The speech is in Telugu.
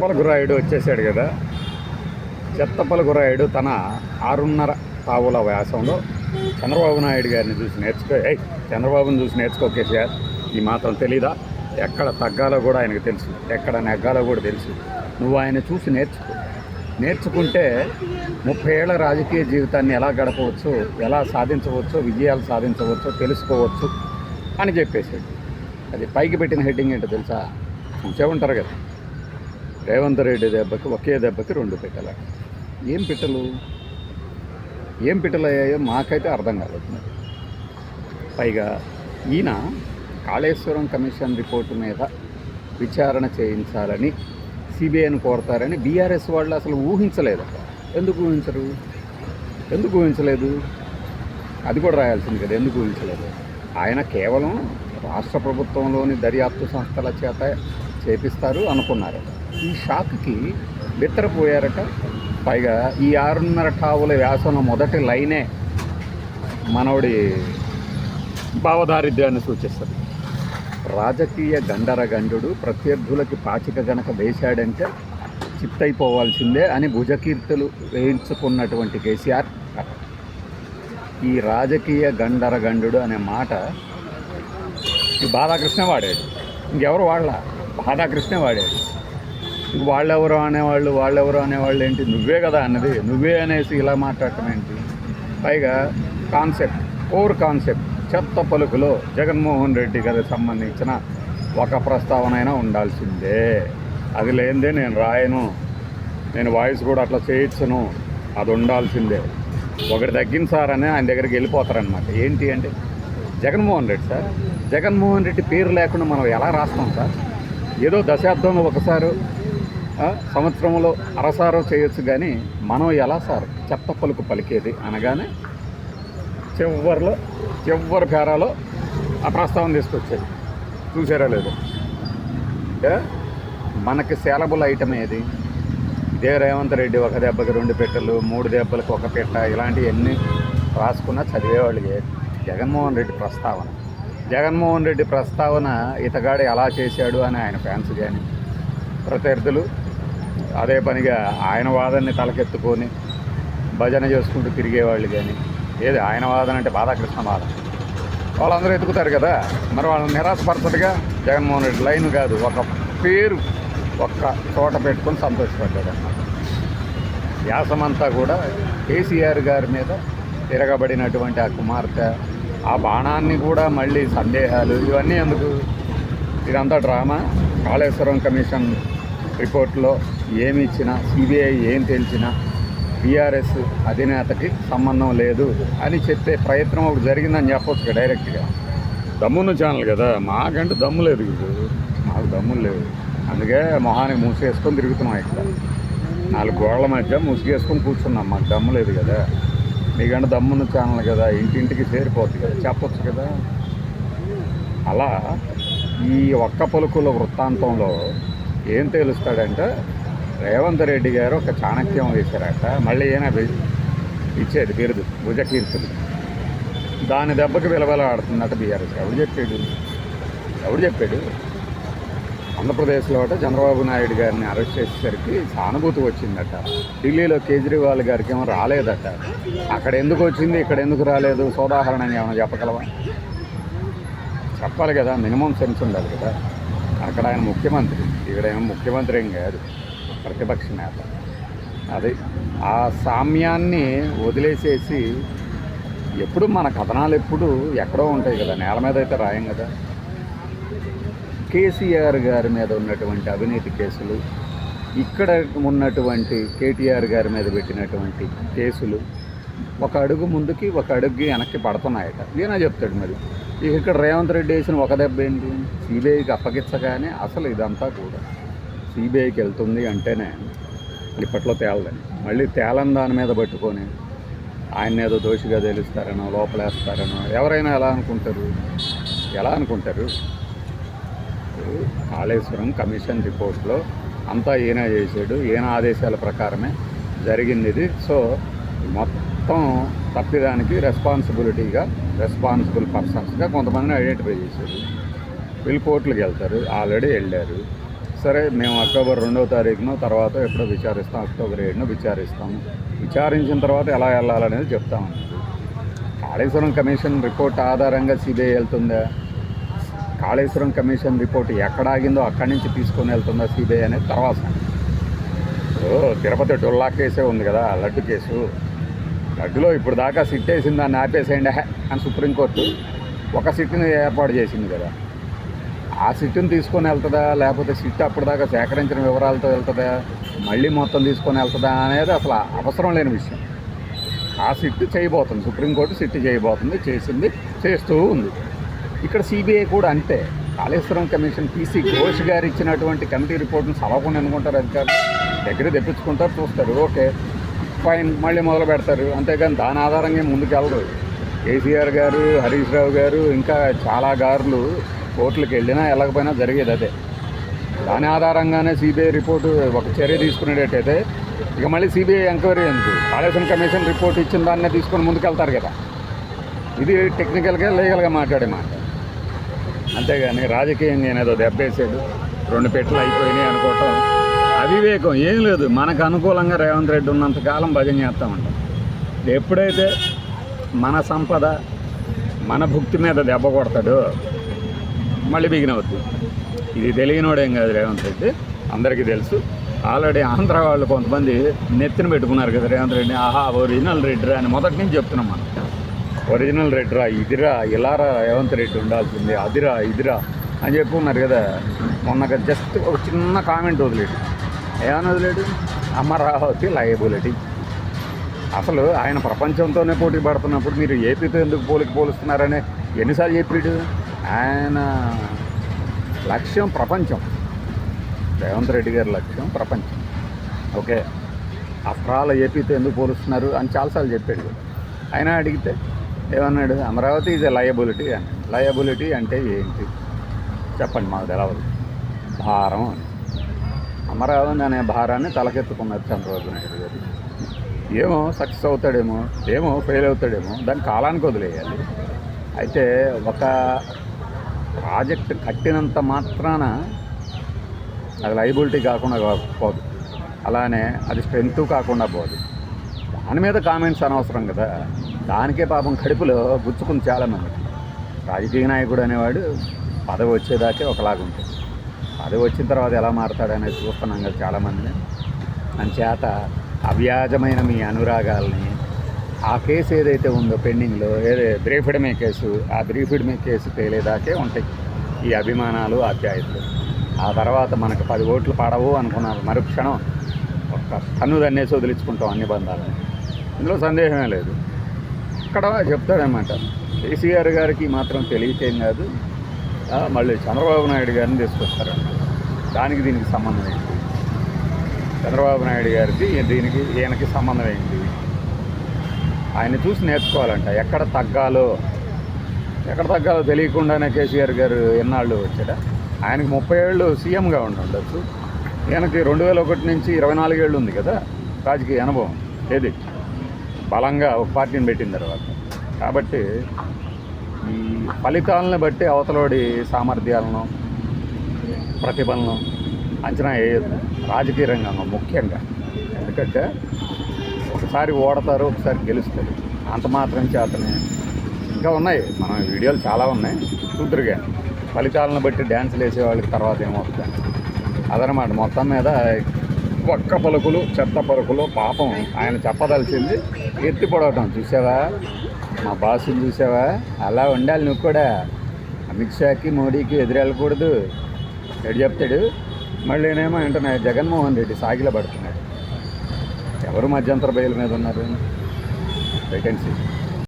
చెత్తపలగురాయుడు వచ్చేసాడు కదా. చెత్తపలగురాయుడు తన ఆరున్నర పావుల వ్యాసంలో చంద్రబాబు నాయుడు గారిని చూసి నేర్చుకో ఏ చంద్రబాబుని చూసి నేర్చుకో కేసీఆర్ ఈ మాత్రం తెలీదా? ఎక్కడ తగ్గాలో కూడా ఆయనకు తెలుసు. ఎక్కడ నెగ్గాలో కూడా తెలుసు. నువ్వు ఆయన చూసి నేర్చుకో. నేర్చుకుంటే ముప్పై ఏళ్ళ రాజకీయ జీవితాన్ని ఎలా గడపవచ్చు ఎలా సాధించవచ్చో విజయాలు సాధించవచ్చో తెలుసుకోవచ్చు అని చెప్పేసాడు అది పైకి పెట్టిన హెడ్డింగ్ ఏంటో తెలుసా? చూసే ఉంటారు కదా. రేవంత్ రెడ్డి దెబ్బకి ఒకే దెబ్బకి రెండు పిట్టలు? ఏం పిట్టలు? ఏం పిట్టలు అయ్యాయో మాకైతే అర్థం కాలేదు. పైగా ఈయన కాళేశ్వరం కమిషన్ రిపోర్టు మీద విచారణ చేయించాలని సిబిఐని కోరతారని బీఆర్ఎస్ వాళ్ళు అసలు ఊహించలేదు. ఎందుకు ఊహించరు? ఎందుకు ఊహించలేదు? అది కూడా రాయాల్సింది కదా ఎందుకు ఊహించలేదు? ఆయన కేవలం రాష్ట్ర ప్రభుత్వంలోని దర్యాప్తు సంస్థల చేత చేపిస్తారు అనుకున్నారు. ఈ షాక్కి బిత్తరపోయారట. పైగా ఈ ఆరున్నర టావుల వ్యాసంలో మొదటి లైనే మనవడి భావదారిద్ర్యాన్ని సూచిస్తుంది. రాజకీయ గండరగండు ప్రత్యర్థులకి పాచిక గనక వేశాడంటే చిత్తైపోవాల్సిందే అని భుజకీర్తులు వేయించుకున్నటువంటి కేసీఆర్ ఈ రాజకీయ గండరగండు అనే మాట ఈ వాడాడు. ఇంకెవరు వాళ్ళ రాధాకృష్ణే వాడాడు. ఇంక వాళ్ళెవరు అనేవాళ్ళు వాళ్ళెవరు అనేవాళ్ళు ఏంటి? నువ్వే కదా అన్నది. నువ్వే అనేసి ఇలా మాట్లాడటం ఏంటి? పైగా కాన్సెప్ట్ కోర్ కాన్సెప్ట్ చెత్త పలుకులో జగన్మోహన్ రెడ్డి గారికి సంబంధించిన ఒక ప్రస్తావన అయినా ఉండాల్సిందే. అది లేనిదే నేను రాయను. నేను వాయిస్ కూడా అట్లా చేయించను అది ఉండాల్సిందే. ఒకటి తగ్గింది సార్ అని ఆయన దగ్గరికి వెళ్ళిపోతారనమాట ఏంటి అంటే జగన్మోహన్ రెడ్డి సార్. జగన్మోహన్ రెడ్డి పేరు లేకుండా మనం ఎలా రాస్తాం సార్? ఏదో దశాబ్దంలో ఒకసారి సంవత్సరంలో అరసారో చేయొచ్చు కానీ మనం ఎలా సార్ చెత్త పలుకు పలికేది అనగానే చివరిలో చివరి పేరాలో ఆ ప్రస్తావన తీసుకొచ్చేది. చూసారా లేదు? మనకి సేలబుల్ ఐటమ్ ఏది? ఇదే రేవంత్ రెడ్డి ఒక దెబ్బకి రెండు పెట్టెలు మూడు దెబ్బలకు ఒక పెట్ట ఇలాంటివన్నీ రాసుకున్న చదివేవాళ్ళు ఏ- జగన్మోహన్ రెడ్డి ప్రస్తావన. జగన్మోహన్ రెడ్డి ప్రస్తావన ఇతగాడు ఎలా చేశాడు అని ఆయన ఫ్యాన్స్ కానీ ప్రత్యర్థులు అదే పనిగా ఆయన వాదనని తలకెత్తుకొని భజన చేసుకుంటూ తిరిగేవాళ్ళు కానీ ఏది ఆయన వాదన అంటే బాధాకృష్ణ వాదన. వాళ్ళందరూ ఎత్తుకుతారు కదా. మరి వాళ్ళని నిరాశపరచడుగా జగన్మోహన్ రెడ్డి లైన్ కాదు ఒక పేరు ఒక్క చోట పెట్టుకొని సంతోషపడ్డాడు అన్నమాట. వ్యాసమంతా కూడా కేసీఆర్ గారి మీద తిరగబడినటువంటి ఆ కుమార్తె ఆ బాణాన్ని కూడా మళ్ళీ సందేహాలు ఇవన్నీ ఎందుకు? ఇదంతా డ్రామా? కాళేశ్వరం కమిషన్ రిపోర్ట్లో ఏమి ఇచ్చినా సిబిఐ ఏం తెలిసినా బీఆర్ఎస్ అధినేతకి సంబంధం లేదు అని చెప్పే ప్రయత్నం ఒకటి జరిగిందని చెప్పొచ్చు కదా డైరెక్ట్గా. దమ్మున్న ఛానల్ కదా. మాకంటే దమ్ము లేదు మాకు దమ్ములు లేదు. అందుకే మొహానికి మూసేసుకొని తిరుగుతున్నాం ఇక్కడ. నాలుగు గోడల మధ్య ముసుగేసుకొని కూర్చున్నాం. మాకు దమ్ము లేదు కదా. మీకంటే దమ్మున్న ఛానల్ కదా ఇంటింటికి చేరిపోద్ది కదా చెప్పొచ్చు కదా. అలా ఈ ఒక్క పలుకుల వృత్తాంతంలో ఏం తెలుస్తాడంటే రేవంత్ రెడ్డి గారు ఒక చాణక్యం వేశారట మళ్ళీ ఏనా ఇచ్చేది బిరుదు భుజకీర్తులు. దాని దెబ్బకి విలవల ఆడుతుందట బీఆర్ఎస్ ఎవడు చెప్పాడు? ఎవడు చెప్పాడు? ఆంధ్రప్రదేశ్లో అట చంద్రబాబు నాయుడు గారిని అరెస్ట్ చేసేసరికి సానుభూతి వచ్చిందట. ఢిల్లీలో కేజ్రీవాల్ గారికి ఏమో రాలేదట. అక్కడ ఎందుకు వచ్చింది? ఇక్కడ ఎందుకు రాలేదు? సోదాహరణంగా ఏమైనా చెప్పగలవా? చెప్పాలి కదా. మినిమం సెన్స్ ఉండాలి కదా. అక్కడ ఆయన ముఖ్యమంత్రి. ఇక్కడ ఏమో ముఖ్యమంత్రి ఏం కాదు. ప్రతిపక్ష నేత. అది ఆ సామ్యాన్ని వదిలేసేసి ఎప్పుడు మన కథనాలు ఎప్పుడు ఎక్కడో ఉంటాయి కదా. నేల మీద అయితే రాయం కదా. కేసీఆర్ గారి మీద ఉన్నటువంటి అవినీతి కేసులు ఇక్కడ ఉన్నటువంటి కేటీఆర్ గారి మీద పెట్టినటువంటి కేసులు ఒక అడుగు ముందుకి ఒక అడుగు వెనక్కి పడుతున్నాయట. ఈయన చెప్తాడు మరి ఇక ఇక్కడ రేవంత్ రెడ్డి వేసిన ఒక దెబ్బ ఏంటి? సిబిఐకి అప్పగించగానే అసలు ఇదంతా కూడా సిబిఐకి వెళ్తుంది అంటేనే ఇప్పట్లో తేలదని. మళ్ళీ తేలని దాని మీద పట్టుకొని ఆయన ఏదో దోషిగా తెలుస్తారనో లోపలేస్తారనో ఎవరైనా ఎలా అనుకుంటారు? ఎలా అనుకుంటారు? కాళేశ్వరం కమిషన్ రిపోర్ట్లో అంతా ఈయన చేశాడు. ఈయన ఆదేశాల ప్రకారమే జరిగింది ఇది సో మొత్తం తప్పిదానికి రెస్పాన్సిబిలిటీగా రెస్పాన్సిబుల్ పర్సన్స్గా కొంతమందిని ఐడెంటిఫై చేశారు. వీళ్ళు కోర్టులకు వెళ్తారు. ఆల్రెడీ వెళ్ళారు. సరే మేము అక్టోబర్ రెండవ తారీఖున తర్వాత ఎప్పుడో విచారిస్తాం అక్టోబర్ ఏడున విచారిస్తాము. విచారించిన తర్వాత ఎలా వెళ్ళాలనేది చెప్తాము కాళేశ్వరం కమిషన్ రిపోర్ట్ ఆధారంగా సిబిఐ వెళ్తుందా? కాళేశ్వరం కమిషన్ రిపోర్ట్ ఎక్కడ ఆగిందో అక్కడి నుంచి తీసుకొని వెళ్తుందా సిబిఐ అనేది తర్వాత. ఓ తిరుపతి డొల్లా కేసే ఉంది కదా లడ్డు కేసు. లడ్డులో ఇప్పుడు దాకా సిట్ వేసింది దాన్ని ఆపేసేయండి అని సుప్రీంకోర్టు ఒక సిట్ని ఏర్పాటు చేసింది కదా. ఆ సిట్ని తీసుకొని వెళ్తుందా లేకపోతే సిట్ అప్పటిదాకా సేకరించిన వివరాలతో వెళ్తుందా మళ్ళీ మొత్తం తీసుకొని వెళ్తుందా అనేది అసలు అవసరం లేని విషయం. ఆ సిట్ చేయబోతుంది సుప్రీంకోర్టు సిట్ చేయబోతుంది చేసింది చేస్తూ ఉంది. ఇక్కడ సిబిఐ కూడా అంతే. కాళేశ్వరం కమిషన్ పీసీ ఘోష్ గారు ఇచ్చినటువంటి కమిటీ రిపోర్ట్ను చదవకుండా అనుకుంటారు అధికారులు? దగ్గర తెప్పించుకుంటారు చూస్తారు. ఓకే ఫైన్ మళ్ళీ మొదలు పెడతారు. అంతేగాని దాని ఆధారంగా ముందుకెళ్ళరు కేసీఆర్ గారు హరీష్ రావు గారు ఇంకా చాలా గారులు కోర్టులకు వెళ్ళినా వెళ్ళకపోయినా జరిగేది అదే. దాని ఆధారంగానే సిబిఐ రిపోర్టు ఒక చర్య తీసుకునేటట్టయితే ఇక మళ్ళీ సిబిఐ ఎంక్వైరీ ఎందుకు? కాళేశ్వరం కమిషన్ రిపోర్ట్ ఇచ్చిన దాన్నే తీసుకొని ముందుకెళ్తారు కదా. ఇది టెక్నికల్గా లీగల్గా మాట్లాడే మాట. అంతేగాని రాజకీయంగా ఏదో దెబ్బేసాడు రెండు పెట్లు అయిపోయినాయి అనుకోవటం అవివేకం. ఏం లేదు. మనకు అనుకూలంగా రేవంత్ రెడ్డి ఉన్నంత కాలం భజన చేస్తామంటాం. ఎప్పుడైతే మన సంపద మన భుక్తి మీద దెబ్బ కొడతాడో మళ్ళీ బిగిన అవుతుంది ఇది తెలియనోడేం కాదు రేవంత్ రెడ్డి. అందరికీ తెలుసు. ఆల్రెడీ ఆంధ్ర వాళ్ళు కొంతమంది నెత్తిన పెట్టుకున్నారు కదా రేవంత్ రెడ్డి ఆహా ఒరిజినల్ రెడ్డి అని మొదటి నుంచి చెప్తున్నాం మనం. ఒరిజినల్ రెడ్రా ఇదిరా ఇలారా రేవంత్ రెడ్డి ఉండాల్సింది అదిరా ఇదిరా అని చెప్పి ఉన్నారు కదా. మొన్న జస్ట్ ఒక చిన్న కామెంట్ వదిలేడు. ఏమని వదిలేడు? అమరావతి లయబిలిటీ అసలు ఆయన ప్రపంచంతోనే పోటీ పడుతున్నప్పుడు మీరు ఏపీతో ఎందుకు పోలికి పోలుస్తున్నారని ఎన్నిసార్లు చెప్పాడు? ఆయన లక్ష్యం ప్రపంచం. రేవంత్ రెడ్డి గారి లక్ష్యం ప్రపంచం. ఓకే. అఫ్రాల ఏపీతో ఎందుకు పోలుస్తున్నారు అని చాలాసార్లు చెప్పాడు. ఆయన అడిగితే ఏమన్నాడు? అమరావతి ఈజ్ ఎ లయబిలిటీ అని. లయబిలిటీ అంటే ఏంటి? చెప్పండి మాకు తెలవదు. భారం అని. అమరావతి అనే భారాన్ని తలకెత్తుకున్నారు చంద్రబాబు నాయుడు గారు. ఏమో సక్సెస్ అవుతాడేమో ఏమో ఫెయిల్ అవుతాడేమో దాన్ని కాలానికి వదిలేయాలి. అయితే ఒక ప్రాజెక్ట్ కట్టినంత మాత్రాన అది లైబిలిటీ కాకుండా పోదు. అలానే అది స్ట్రెంగ్త్ కాకుండా పోదు. దాని మీద కామెంట్స్ అనవసరం కదా. దానికే పాపం కడుపులో గుచ్చుకుంది చాలామంది. రాజకీయ నాయకుడు అనేవాడు పదవి వచ్చేదాకే ఒకలాగా ఉంటుంది. పదవి వచ్చిన తర్వాత ఎలా మారతాడనేది చూస్తున్నాం కదా చాలామందిని. చేత అవ్యాజమైన మీ అనురాగాల్ని ఆ కేసు ఏదైతే ఉందో పెండింగ్లో ఏదే బ్రీఫిడమే కేసు ఆ బ్రీఫిడమే కేసు తేలేదాకే ఉంటాయి ఈ అభిమానాలు ఆప్యాయతలు. ఆ తర్వాత మనకు పది ఓట్లు పడవు అనుకున్నారు మరుక్షణం ఒక కన్ను దన్నేసి వదిలించుకుంటాం అన్ని బంధాలని. ఇందులో సందేహమే లేదు. అక్కడ చెప్తాడనమాట కేసీఆర్ గారికి మాత్రం తెలియకేం కాదు. మళ్ళీ చంద్రబాబు నాయుడు గారిని తీసుకొస్తారంట దానికి దీనికి సంబంధం ఏంటి? చంద్రబాబు నాయుడు గారికి దీనికి ఈయనకి సంబంధం ఏంటి? ఆయన చూసి నేర్చుకోవాలంట. ఎక్కడ తగ్గాలో ఎక్కడ తగ్గాలో తెలియకుండానే కేసీఆర్ గారు ఎన్నాళ్ళు వచ్చాడా ఆయనకి ముప్పై ఏళ్ళు సీఎంగా ఉండొచ్చు. ఈయనకి రెండు వేల ఒకటి నుంచి ఇరవై నాలుగేళ్ళు ఉంది కదా? రాజకీయ అనుభవం. ఏది? బలంగా ఒక పార్టీని పెట్టిన తర్వాత. కాబట్టి ఈ ఫలితాలను బట్టి అవతలోడి సామర్థ్యాలను ప్రతిభలను అంచనా వేయదు రాజకీయ రంగంలో ముఖ్యంగా. ఎందుకంటే ఒకసారి ఓడతారు ఒకసారి గెలుస్తారు. అంత మాత్రం చేతనే. ఇంకా ఉన్నాయి. మన వీడియోలు చాలా ఉన్నాయి. చూద్దరుగా. ఫలితాలను బట్టి డ్యాన్సులు వేసే వాళ్ళకి తర్వాత ఏమవుతుంది? అదనమాట. మొత్తం మీద పక్క పలుకులు చెత్త పలుకులు పాపం ఆయన చెప్పదలిచింది. ఎత్తి పడవటం చూసావా? మా బాసుని చూసావా? అలా ఉండాలి నువ్వు కూడా. అమిత్ షాకి మోడీకి ఎదురెళ్ళకూడదు. ఎడు చెప్తాడు? మళ్ళీనేమో వెంటనే జగన్మోహన్ రెడ్డి సాగిల పడుతున్నాడు ఎవరు మధ్యంతర బయలు మీద ఉన్నారు? వేకెన్సీ